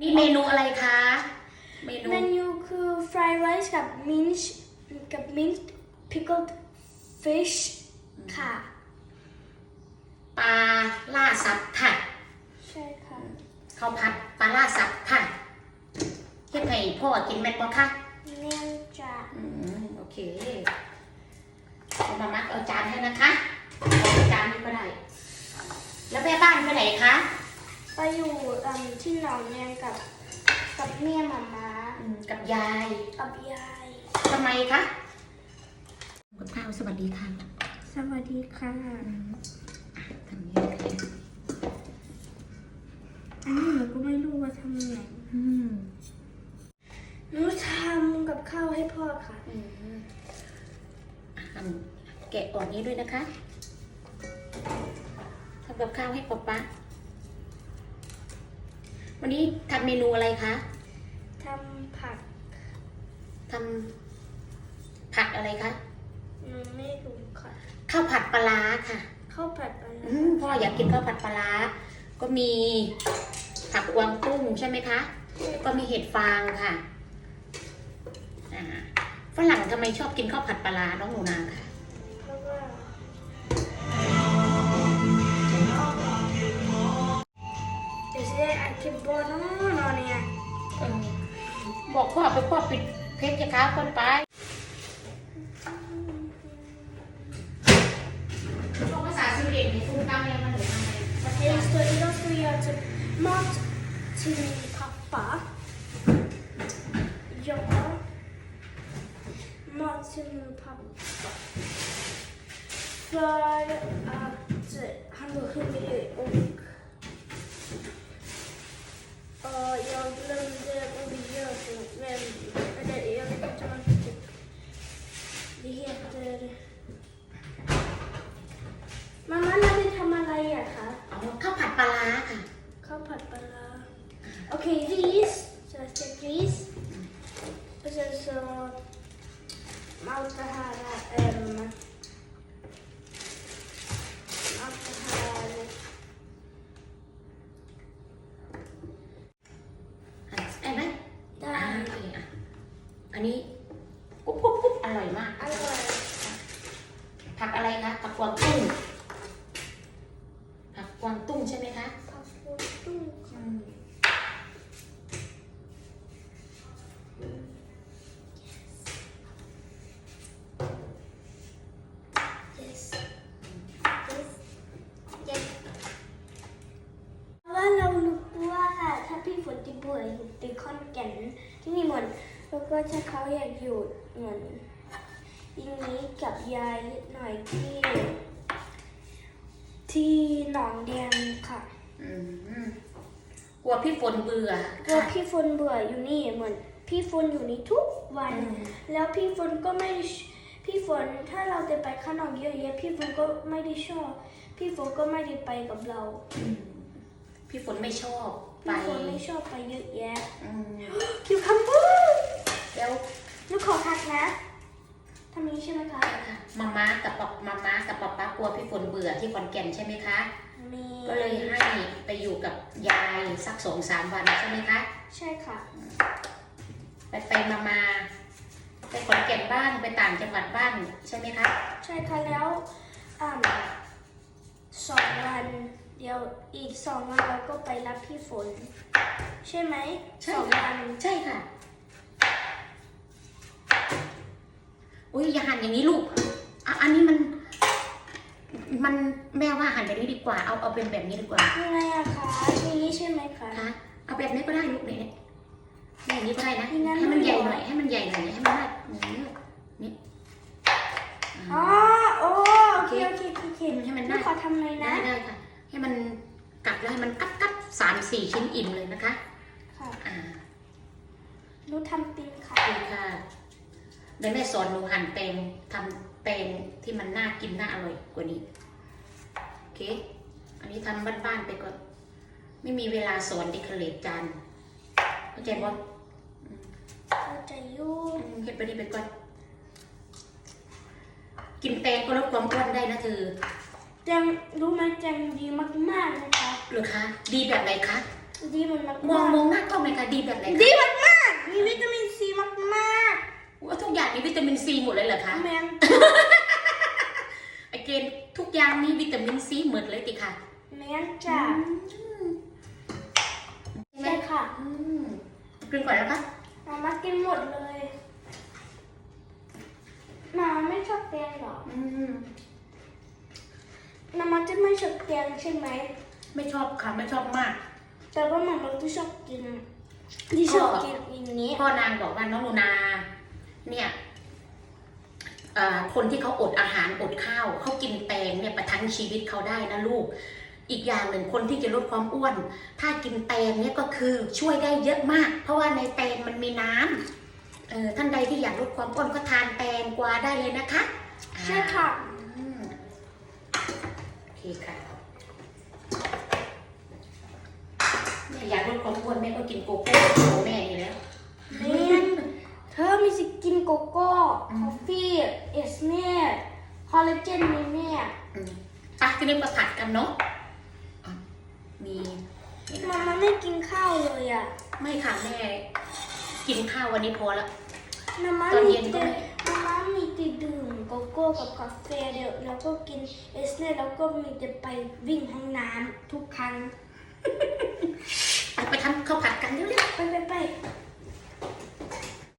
นี่เมนูอะไรคะ เมนู เมนูคือ fried rice กับ minced กับ minced pickled fish ค่ะ ปลาล่าสัตว์ค่ะใช่ค่ะ ข้าวผัดปลาล่าสัตว์ค่ะเฮ็ดให้พ่อกินแม่นบ่คะเนื่องจากอืมโอเคเอามามักเอาจานให้นะคะเอาจานนี้ก็ได้ แล้วแม่บ้านไปไหนคะ ไปอยู่อืมที่หนองแนงกับ กับแม่มาม่าอืมกับยายกับยายทำไมคะกับข้าวสวัสดีค่ะสวัสดีค่ะอืมอะทำนี้ค่ะอันนี้หนูก็ไม่รู้ว่าทำยังไงอืมหนูทำกับข้าวให้พ่อค่ะอืมอะอันแกะออกนี้ด้วยนะคะทำกับข้าวให้ป๊าป๊า วันนี้ทำเมนูอะไรคะทำผักทำผัดอะไรคะหนูไม่รู้ค่ะ ข้าวผัดปลาร้าค่ะข้าวผัดปลาอืมพ่ออยากกินข้าวผัดปลาร้าก็มีผักกวางตุ้งใช่ไหมคะก็มีเห็ดฟางค่ะอ่าฝรั่งทำไมชอบกินข้าวผัดปลาร้าน้องหนูนาค่ะ บนน้องนอนเนี่ยเออบอกพ่อไปพ่อปิดเพชรจะค้าคนไปบอกภาษาสวีเดนในฟุ้งตั้งยังมันหรือทำไมประเทศ Okej, så idag ska vi göra typ mat till min pappa. Ja. Mat till min pappa. För att han var hungrig och och jag glömde vad vi gör för men, eller jag vet inte vad det typ det heter Mamma, när vi tar Malaya, เอาข้าวผัดปลาร้าค่ะ ข้าวผัดปลาร้าโอเค ris. Så jag steker ris. Och sen så allt det här. Um, อันนี้กุ๊บกุ๊บกุ๊บอร่อยมาก Alltså, ผักอะไรคะผักกวางตุ้ง ผักกวางตุ้งใช่ไหมคะ วก็ถ้าเขาอยากอยู่เหมือนอย่างนี้กับยายนิดหน่อยที่ ที่หนองแดงค่ะอืมกลัวพี่ฝนเบื่อตัวค่ะพี่ฝนเบื่ออยู่นี่เหมือน พี่ฝนอยู่นี่ทุกวันอืมแล้วพี่ฝนก็ไม่ได้ชพี่ฝนถ้าเราจะไปข้างนอกเยอะๆพี่ฝนก็ไม่ได้ชอบ พี่ฝนก็ไม่ได้ไปกับเราอืมพี่ฝนไม่ชอบไปพี่ฝนไม่ชอบไปเยอะแยะ อืม คิวคัมเบอร์ แล้วลูกขอทักนะทำนี้ใช่ไหมคะค่ะมาม่ากับปอมาม่ากับป๊าป๊ากลัวพี่ฝนเบื่อที่ขอนแก่นใช่ไหมคะ มีก็เลยให้ไปอยู่กับยายสักสองสามวันใช่ไหมคะ ใช่ค่ะ ไปไปมามาไปขอนแก่นบ้างไปต่างจังหวัดบ้างใช่ไหมคะ ใช่ค่ะแล้วอ่าสองวันเดี๋ยวอีกสองวันเราก็ไปรับพี่ฝน ใช่ไหมใช่สองค่ะวันใช่ค่ะ อุ้ยอย่าหันอย่างนี้ลูกอะอันนี้มัน มันแม่ว่าหันแบบนี้ดีกว่า เอาเอาเป็นแบบนี้ดีกว่ายังไงอะคะทีนี้ใช่ไหมคะ คะเอาแบบนี้ก็ได้ลูกเนี่ยแบบนี้ก็ได้นะอย่างนั้น ให้มันใหญ่ไม่หเหรอน่อย ให้มันใหญ่หน่อยให้มันได้อย่างนี้นี่อ๋อ โอ้โอเคโอเคโอเคให้มันลูได้กขอทำเลยได้นะได้ค่ะ ให้มันกัดแล้วให้มันกัดกัดสามสี่ชิ้นอิ่มเลยนะคะ ค่ะอ่าหนูทำเป็นค่ะ ดีค่ะ เดี๋ยวแม่สอนหนูหั่นแตงทำแตงที่มันน่ากินน่าอร่อยกว่านี้โอเค อันนี้ทำบ้านๆไปก่อน ไม่มีเวลาสอนเด็กเคลดจานเข้าใจบ่เข้าใจอยู่อืมเฮ็ดไปนี่ไปก่อน กินแตงก็ลดความอ้วนได้นะเธอแจงรู้ไหมแจงดีมากๆนะคะหรือคะดีแบบไหนคะดีมันมากมองมองหน้ากล้องเลยค่ะดีแบบไหนคะดีมากมากๆมีวิตามินซีมากมาก ว่าทุกอย่างมีวิตามินซีหมดเลยเหรอคะๆแมนไอเกณฑ์ทุกอย่างมีวิตามินซีหมดเลยติค่ะแมนจ้ะใช่ไหมใช่ค่ะอืมกินก่อนแล้วคะมามากินหมดเลย มาไม่ชอบแตงเหรออืมมามาจะไม่ชอบแตงใช่ไหม ไม่ชอบค่ะไม่ชอบมาก แต่ว่ามามาที่ชอบกินที่ชอบกินอย่างนี้พ่อนางบอกว่าน้องนูนา เนี่ยเอ่อคนที่เขาอดอาหารอดข้าวเขากินแตงเนี่ยประทังชีวิตเขาได้นะลูก อีกอย่างหนึ่งคนที่จะลดความอ้วน ถ้ากินแตงเนี่ยก็คือช่วยได้เยอะมาก เพราะว่าในแตงมันมีน้ำเออท่านใดที่อยากลดความอ้วนก็ทานแตงกวาได้เลยนะคะอ่าใช่ค่ะอืมโอเคค่ะแม่อยากลดความอ้วนแม่ก็กินโกโก้ของแม่อยู่แล้ว แมนเธอมีสิทธิ์กิน โกโก้คอฟฟี่เอสเน่คอลลาเจนมีแม่อืมอะทีนี้มาผัดกันเนาะอะมีนี่มานะคะมาไม่กินข้าวเลยอะ ไม่ค่ะแม่ กินข้าววันนี้พอละมามาตอนมีเย็นก็แต่ไม่มามามีแต่ดื่มโกโก้กับกาแฟเดี๋ยวแล้วก็กินเอสเน่แล้วก็มีแต่ไปวิ่งห้องน้ำทุกครั้ง ไปไปทำข้าวผัดกันเร็วไปไปไปๆ